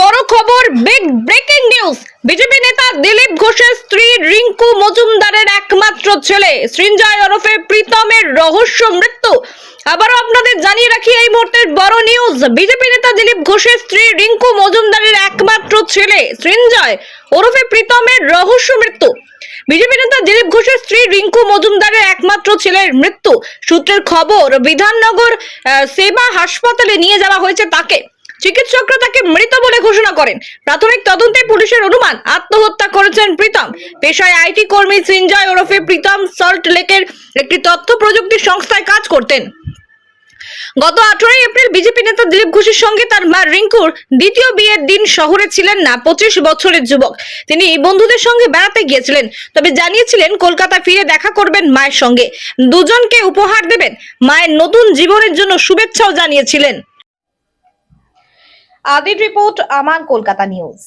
বড় খবর big breaking news BJP নেতা দিলীপ ঘোষের স্ত্রী রিঙ্কু মজুমদারের একমাত্র ছেলে, সৃঞ্জয় ওরফে প্রীতমের রহস্য মৃত্যু। আবারও আপনাদের জানিয়ে রাখি এই মুহূর্তের বড় নিউজ বিজেপি নেতা দিলীপ ঘোষের স্ত্রী রিঙ্কু মজুমদারের একমাত্র ছেলে, সৃঞ্জয় ওরফে প্রীতমের রহস্য মৃত্যু। বিজেপি নেতা দিলীপ ঘোষের স্ত্রী রিঙ্কু মজুমদারের একমাত্র ছেলের মৃত্যু। সূত্রের খবর, বিধাননগর সেবা হাসপাতালে নিয়ে যাওয়া হয়েছে তাকে। চিকিৎসকরা তাকে মৃত বলে ঘোষণা করেন। প্রাথমিক তদন্তে পুলিশের অনুমান, আত্মহত্যা করেছেন প্রীতম। পেশায় আইটি কর্মী সিনজয় ওরফে প্রীতম সল্ট লেকের একটি তথ্য প্রযুক্তি সংস্থায় কাজ করতেন। গত আঠারোই এপ্রিল বিজেপি নেতা দিলীপ ঘোষের সঙ্গে তার মা রিঙ্কুর দ্বিতীয় বিয়ের দিন শহরে ছিলেন না, পঁচিশ বছরের যুবক। তিনি বন্ধুদের সঙ্গে বেড়াতে গিয়েছিলেন, তবে জানিয়েছিলেন কলকাতা ফিরে দেখা করবেন মায়ের সঙ্গে। দুজনকে উপহার দেবেন, মায়ের নতুন জীবনের জন্য শুভেচ্ছাও জানিয়েছিলেন। আদির রিপোর্ট আমার কলকাতা নিউজ।